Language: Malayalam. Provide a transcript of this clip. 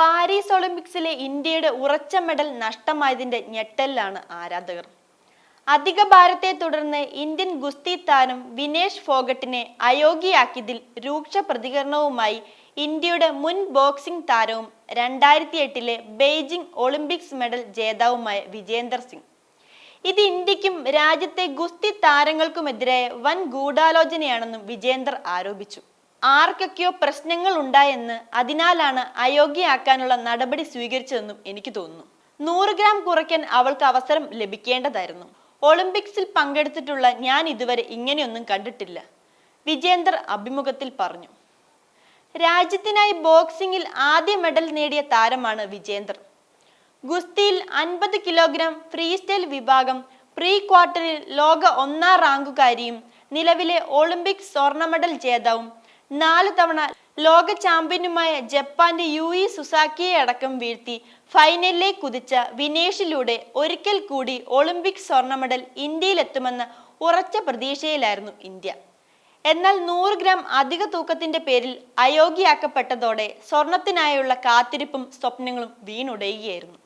പാരീസ് ഒളിമ്പിക്സിലെ ഇന്ത്യയുടെ ഉറച്ച മെഡൽ നഷ്ടമായതിന്റെ ഞെട്ടലിലാണ് ആരാധകർ. അധിക ഭാരത്തെ തുടർന്ന് ഇന്ത്യൻ ഗുസ്തി താരം വിനേഷ് ഫോഗട്ടിനെ അയോഗ്യയാക്കിയതിൽ രൂക്ഷ പ്രതികരണവുമായി ഇന്ത്യയുടെ മുൻ ബോക്സിംഗ് താരവും രണ്ടായിരത്തി എട്ടിലെ ബെയ്ജിംഗ് ഒളിമ്പിക്സ് മെഡൽ ജേതാവുമായ വിജേന്ദർ സിംഗ്. ഇത് ഇന്ത്യക്കും രാജ്യത്തെ ഗുസ്തി താരങ്ങൾക്കുമെതിരായ വൻ ഗൂഢാലോചനയാണെന്നും വിജേന്ദർ ആരോപിച്ചു. ആർക്കൊക്കെയോ പ്രശ്നങ്ങൾ ഉണ്ടായെന്ന് അതിനാലാണ് അയോഗ്യയാക്കാനുള്ള നടപടി സ്വീകരിച്ചതെന്നും എനിക്ക് തോന്നുന്നു. നൂറ് ഗ്രാം കുറയ്ക്കാൻ അവൾക്ക് അവസരം ലഭിക്കേണ്ടതായിരുന്നു. ഒളിമ്പിക്സിൽ പങ്കെടുത്തിട്ടുള്ള ഞാൻ ഇതുവരെ ഇങ്ങനെയൊന്നും കണ്ടിട്ടില്ല വിജേന്ദർ അഭിമുഖത്തിൽ പറഞ്ഞു. രാജ്യത്തിനായി ബോക്സിംഗിൽ ആദ്യ മെഡൽ നേടിയ താരമാണ് വിജേന്ദർ ഗുസ്തിയിൽ അൻപത് കിലോഗ്രാം ഫ്രീ സ്റ്റൈൽ വിഭാഗം പ്രീ ക്വാർട്ടറിൽ ലോക ഒന്നാം റാങ്കുകാരിയും നിലവിലെ ഒളിമ്പിക് സ്വർണ മെഡൽ ജേതാവും നാല് തവണ ലോക ചാമ്പ്യനുമായ ജപ്പാന്റെ യു ഇ സുസാക്കിയെ അടക്കം വീഴ്ത്തി ഫൈനലിലെ കുതിച്ച വിനേഷിലൂടെ ഒരിക്കൽ കൂടി ഒളിമ്പിക് സ്വർണ മെഡൽ ഇന്ത്യയിലെത്തുമെന്ന ഉറച്ച പ്രതീക്ഷയിലായിരുന്നു ഇന്ത്യ. എന്നാൽ നൂറ് ഗ്രാം അധിക തൂക്കത്തിന്റെ പേരിൽ അയോഗ്യയാക്കപ്പെട്ടതോടെ സ്വർണത്തിനായുള്ള കാത്തിരിപ്പും സ്വപ്നങ്ങളും വീണുടയുകയായിരുന്നു.